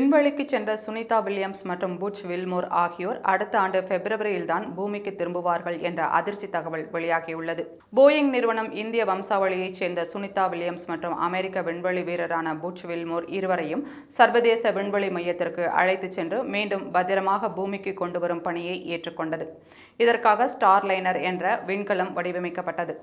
விண்வெளிக்கு சென்ற சுனிதா வில்லியம்ஸ் மற்றும் புட்ச் வில்மோர் ஆகியோர் அடுத்த ஆண்டு பிப்ரவரியில்தான் பூமிக்கு திரும்புவார்கள் என்ற அதிர்ச்சி தகவல் வெளியாகியுள்ளது. போயிங் நிறுவனம் இந்திய வம்சாவளியைச் சேர்ந்த சுனிதா வில்லியம்ஸ் மற்றும் அமெரிக்க விண்வெளி வீரரான புட்ச் வில்மோர் இருவரையும் சர்வதேச விண்வெளி மையத்திற்கு அழைத்துச் சென்று மீண்டும் பத்திரமாக பூமிக்கு கொண்டு வரும் பணியை ஏற்றுக்கொண்டது. இதற்காக ஸ்டார்லைனர் என்ற விண்கலம் வடிவமைக்கப்பட்டது.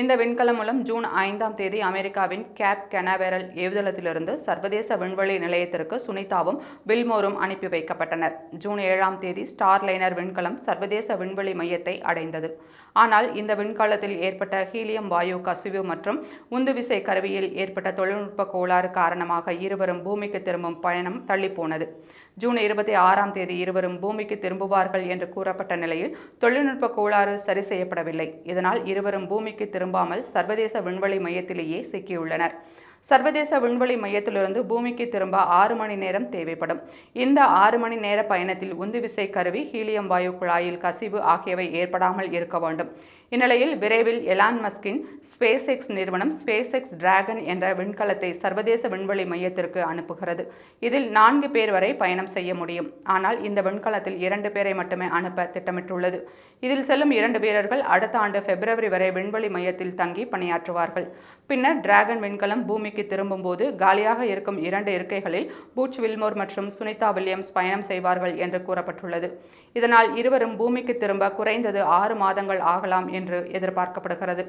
இந்த விண்கலம் மூலம் ஜூன் ஐந்தாம் தேதி அமெரிக்காவின் கேப் கெனாவேரல் ஏவுதளத்திலிருந்து சர்வதேச விண்வெளி நிலையத்திற்கு சுனிதாவும் வில்மோரும் அனுப்பி வைக்கப்பட்டனர். ஜூன் ஏழாம் தேதி ஸ்டார் லைனர் விண்கலம் சர்வதேச விண்வெளி மையத்தை அடைந்தது. ஆனால் இந்த விண்கலத்தில் ஏற்பட்ட ஹீலியம் வாயு கசிவு மற்றும் உந்துவிசை கருவியில் ஏற்பட்ட தொழில்நுட்ப கோளாறு காரணமாக இருவரும் பூமிக்கு திரும்பும் பயணம் தள்ளிப்போனது. ஜூன் இருபத்தி ஆறாம் தேதி இருவரும் பூமிக்கு திரும்புவார்கள் என்று கூறப்பட்ட நிலையில் தொழில்நுட்ப கோளாறு சரி செய்யப்படவில்லை. இதனால் இருவரும் பூமிக்கு திரும்பாமல் சர்வதேச விண்வெளி மையத்திலேயே சிக்கியுள்ளனர். சர்வதேச விண்வெளி மையத்திலிருந்து பூமிக்கு திரும்ப ஆறு மணி நேரம் தேவைப்படும். இந்த ஆறு மணி நேர பயணத்தில் உந்துவிசை கருவி ஹீலியம் வாயு குழாயில் கசிவு ஆகியவை ஏற்படாமல் இருக்க வேண்டும். இந்நிலையில் விரைவில் எலான் மஸ்கின் ஸ்பேஸ் எக்ஸ் நிறுவனம் ஸ்பேஸ் எக்ஸ் டிராகன் என்ற விண்கலத்தை சர்வதேச விண்வெளி மையத்திற்கு அனுப்புகிறது. இதில் நான்கு பேர் வரை பயணம் செய்ய முடியும். ஆனால் இந்த விண்கலத்தில் இரண்டு பேரை மட்டுமே அனுப்ப திட்டமிட்டுள்ளது. இதில் செல்லும் இரண்டு வீரர்கள் அடுத்த ஆண்டு பிப்ரவரி வரை விண்வெளி மையத்தில் தங்கி பணியாற்றுவார்கள். பின்னர் டிராகன் விண்கலம் பூமிக்கு திரும்பும்போது காலியாக இருக்கும் இரண்டு இருக்கைகளில் பூச் வில்மோர் மற்றும் சுனிதா வில்லியம்ஸ் பயணம் செய்வார்கள் என்று கூறப்பட்டுள்ளது. இதனால் இருவரும் பூமிக்கு திரும்ப குறைந்தது ஆறு மாதங்கள் ஆகலாம் என்று எதிர்பார்க்கப்படுகிறது.